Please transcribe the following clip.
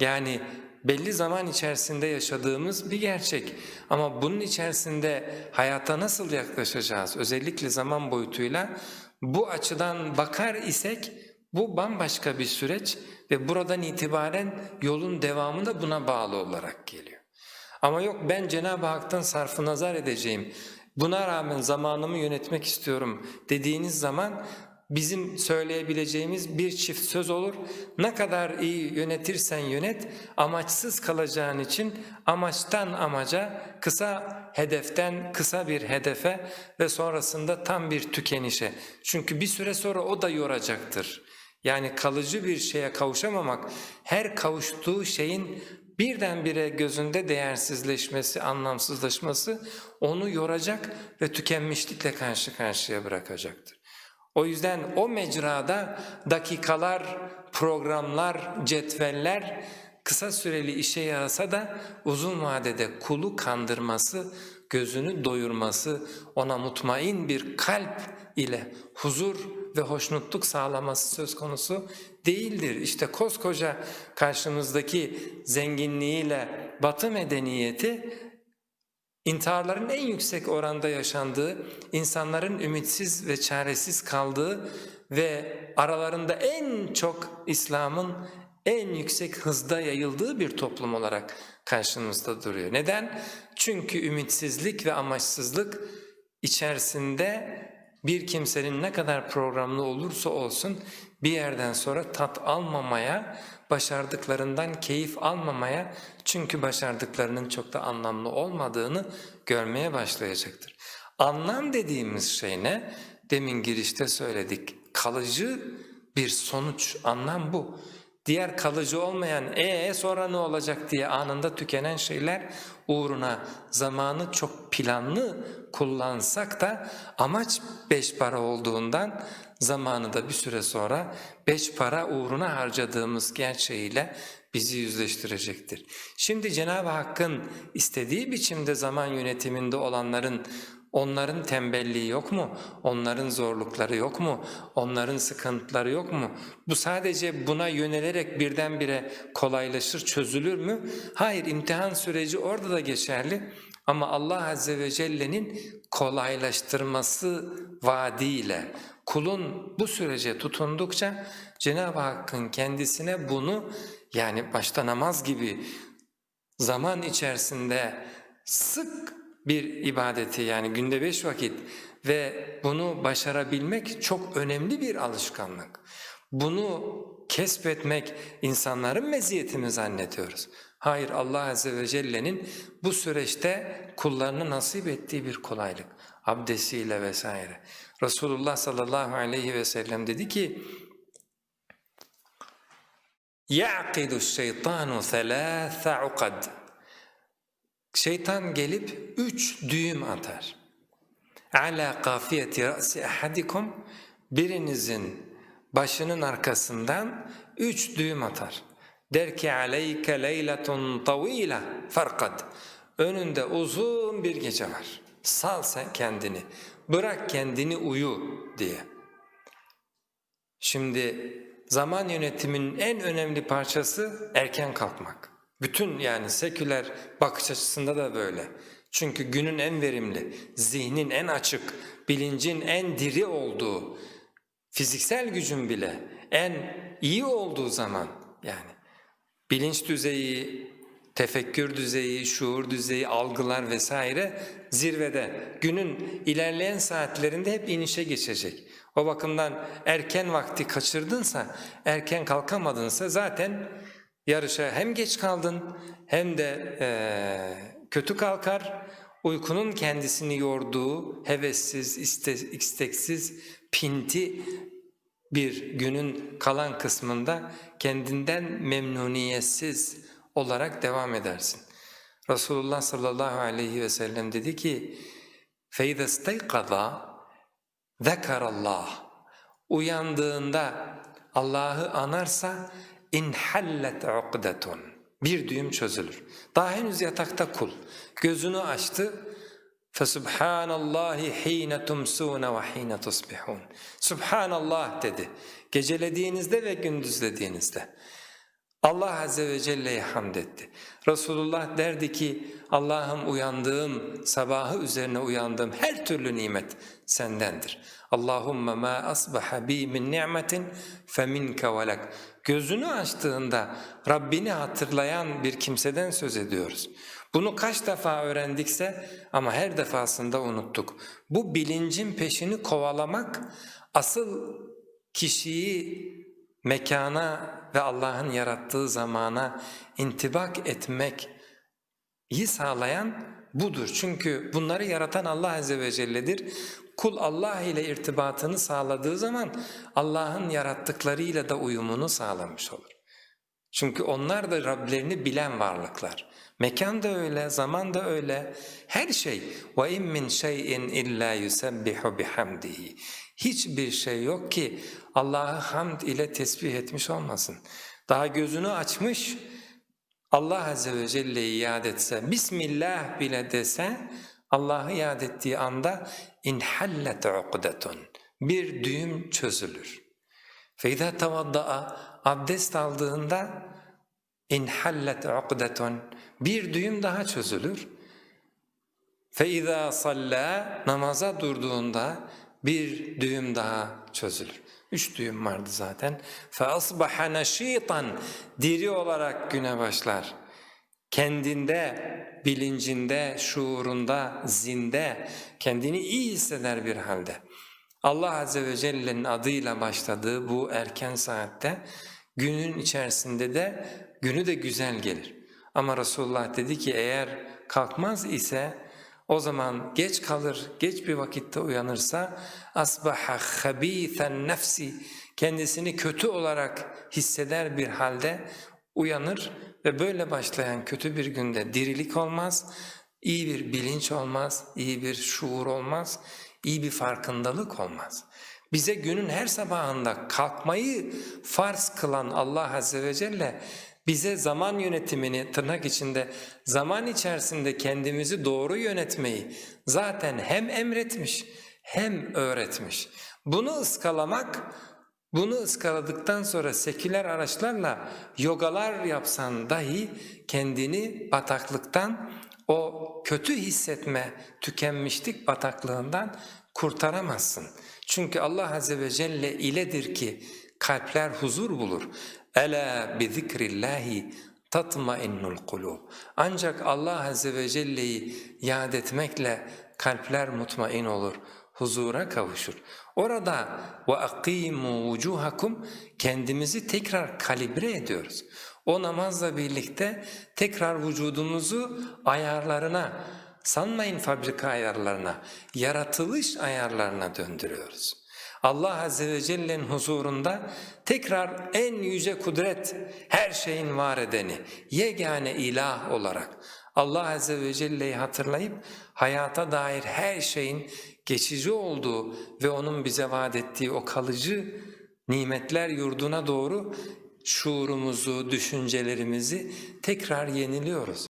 Yani belli zaman içerisinde yaşadığımız bir gerçek. Ama bunun içerisinde hayata nasıl yaklaşacağız? Özellikle zaman boyutuyla bu açıdan bakar isek bu bambaşka bir süreç ve buradan itibaren yolun devamı da buna bağlı olarak geliyor. Ama yok ben Cenab-ı Hak'tan sarfı nazar edeceğim, buna rağmen zamanımı yönetmek istiyorum dediğiniz zaman bizim söyleyebileceğimiz bir çift söz olur. Ne kadar iyi yönetirsen yönet, amaçsız kalacağın için amaçtan amaca, kısa hedeften kısa bir hedefe ve sonrasında tam bir tükenişe. Çünkü bir süre sonra o da yoracaktır. Yani kalıcı bir şeye kavuşamamak, her kavuştuğu şeyin birdenbire gözünde değersizleşmesi, anlamsızlaşması onu yoracak ve tükenmişlikle karşı karşıya bırakacaktır. O yüzden o mecrada dakikalar, programlar, cetveller kısa süreli işe yarasa da uzun vadede kulu kandırması, gözünü doyurması, ona mutmain bir kalp ile huzur ve hoşnutluk sağlaması söz konusu değildir. İşte koskoca karşımızdaki zenginliğiyle batı medeniyeti intiharların en yüksek oranda yaşandığı, insanların ümitsiz ve çaresiz kaldığı ve aralarında en çok İslam'ın en yüksek hızda yayıldığı bir toplum olarak karşımızda duruyor. Neden? Çünkü ümitsizlik ve amaçsızlık içerisinde bir kimsenin ne kadar programlı olursa olsun bir yerden sonra tat almamaya, başardıklarından keyif almamaya çünkü başardıklarının çok da anlamlı olmadığını görmeye başlayacaktır. Anlam dediğimiz şey ne? Demin girişte söyledik. Kalıcı bir sonuç, anlam bu. Diğer kalıcı olmayan ee sonra ne olacak diye anında tükenen şeyler uğruna zamanı çok planlı kullansak da amaç beş para olduğundan zamanı da bir süre sonra beş para uğruna harcadığımız gerçeğiyle bizi yüzleştirecektir. Şimdi Cenab-ı Hakk'ın istediği biçimde zaman yönetiminde olanların Onların tembelliği yok mu? Onların zorlukları yok mu? Onların sıkıntıları yok mu? Bu sadece buna yönelerek birdenbire kolaylaşır, çözülür mü? Hayır, imtihan süreci orada da geçerli. Ama Allah Azze ve Celle'nin kolaylaştırması vaadiyle kulun bu sürece tutundukça Cenab-ı Hakk'ın kendisine bunu yani başta namaz gibi zaman içerisinde sık bir ibadeti yani günde beş vakit ve bunu başarabilmek çok önemli bir alışkanlık. Bunu kesbetmek insanların meziyeti mi zannediyoruz? Hayır Allah Azze ve Celle'nin bu süreçte kullarını nasip ettiği bir kolaylık. Abdestiyle vesaire. Resulullah sallallahu aleyhi ve sellem dedi ki يَعْقِدُ الشَّيْطَانُ ثَلَاثَ عُقَدٍ Şeytan gelip üç düğüm atar. Ala kafiyeti ra'si ahadikum birinizin başının arkasından üç düğüm atar. Der ki aleyke leyletun tavila farkad. Önünde uzun bir gece var. Sal sen kendini. Bırak kendini uyu diye. Şimdi zaman yönetiminin en önemli parçası erken kalkmak. Bütün yani seküler bakış açısında da böyle. Çünkü günün en verimli, zihnin en açık, bilincin en diri olduğu, fiziksel gücün bile en iyi olduğu zaman yani bilinç düzeyi, tefekkür düzeyi, şuur düzeyi, algılar vesaire zirvede. Günün ilerleyen saatlerinde hep inişe geçecek. O bakımdan erken vakti kaçırdınsa, erken kalkamadınsa zaten yarışa hem geç kaldın hem de e, kötü kalkar. Uykunun kendisini yorduğu, hevessiz, iste, isteksiz, pinti bir günün kalan kısmında kendinden memnuniyetsiz olarak devam edersin. Resulullah sallallahu aleyhi ve sellem dedi ki فَاِذَا اسْتَيْقَضَى ذَكَرَ اللّٰهِ Uyandığında Allah'ı anarsa inhallet uqdetun. Bir düğüm çözülür. Daha henüz yatakta kul. Gözünü açtı. Fesubhanallahi hine tumsuna ve hine tusbihun. Subhanallah dedi. Gecelediğinizde ve gündüzlediğinizde. Allah Azze ve Celle'ye hamd etti. Resulullah derdi ki Allah'ım uyandığım, sabahı üzerine uyandığım her türlü nimet sendendir. Allahümme ma asbaha bi min ni'metin feminke velek. Gözünü açtığında Rabbini hatırlayan bir kimseden söz ediyoruz. Bunu kaç defa öğrendikse ama her defasında unuttuk. Bu bilincin peşini kovalamak asıl kişiyi mekana ve Allah'ın yarattığı zamana intibak etmek iyi sağlayan budur. Çünkü bunları yaratan Allah Azze ve Celle'dir. Kul Allah ile irtibatını sağladığı zaman Allah'ın yarattıklarıyla da uyumunu sağlamış olur. Çünkü onlar da Rablerini bilen varlıklar. Mekan da öyle, zaman da öyle. Her şey ve in min şey'in illa yusabbihu bihamdihi. Hiçbir şey yok ki Allah'ı hamd ile tesbih etmiş olmasın. Daha gözünü açmış Allah Azze ve Celle'yi yad etse, Bismillah bile dese Allah'ı yad ettiği anda inhallet uqdetun. Bir düğüm çözülür. Feyda tavaddaa abdest aldığında inhallet ukdetun bir düğüm daha çözülür. Feyda salla namaza durduğunda bir düğüm daha çözülür. Üç düğüm vardı zaten. Feasbaha neşitan diri olarak güne başlar. Kendinde, bilincinde, şuurunda, zinde, kendini iyi hisseder bir halde. Allah Azze ve Celle'nin adıyla başladığı bu erken saatte günün içerisinde de günü de güzel gelir. Ama Resulullah dedi ki eğer kalkmaz ise o zaman geç kalır, geç bir vakitte uyanırsa asbaha habithan nefsi kendisini kötü olarak hisseder bir halde uyanır ve böyle başlayan kötü bir günde dirilik olmaz, iyi bir bilinç olmaz, iyi bir şuur olmaz, iyi bir farkındalık olmaz. Bize günün her sabahında kalkmayı farz kılan Allah Azze ve Celle bize zaman yönetimini tırnak içinde zaman içerisinde kendimizi doğru yönetmeyi zaten hem emretmiş hem öğretmiş. Bunu ıskalamak, bunu ıskaladıktan sonra seküler araçlarla yogalar yapsan dahi kendini bataklıktan, o kötü hissetme, tükenmişlik bataklığından kurtaramazsın. Çünkü Allah Azze ve Celle iledir ki kalpler huzur bulur. Ela bi zikrillahi tatmainnul kulub. Ancak Allah Azze ve Celle'yi yad etmekle kalpler mutmain olur, huzura kavuşur. Orada ve akimu vucuhakum kendimizi tekrar kalibre ediyoruz. O namazla birlikte tekrar vücudumuzu ayarlarına, sanmayın fabrika ayarlarına, yaratılış ayarlarına döndürüyoruz. Allah Azze ve Celle'nin huzurunda tekrar en yüce kudret, her şeyin var edeni, yegane ilah olarak Allah Azze ve Celle'yi hatırlayıp hayata dair her şeyin geçici olduğu ve O'nun bize vaat ettiği o kalıcı nimetler yurduna doğru şuurumuzu, düşüncelerimizi tekrar yeniliyoruz.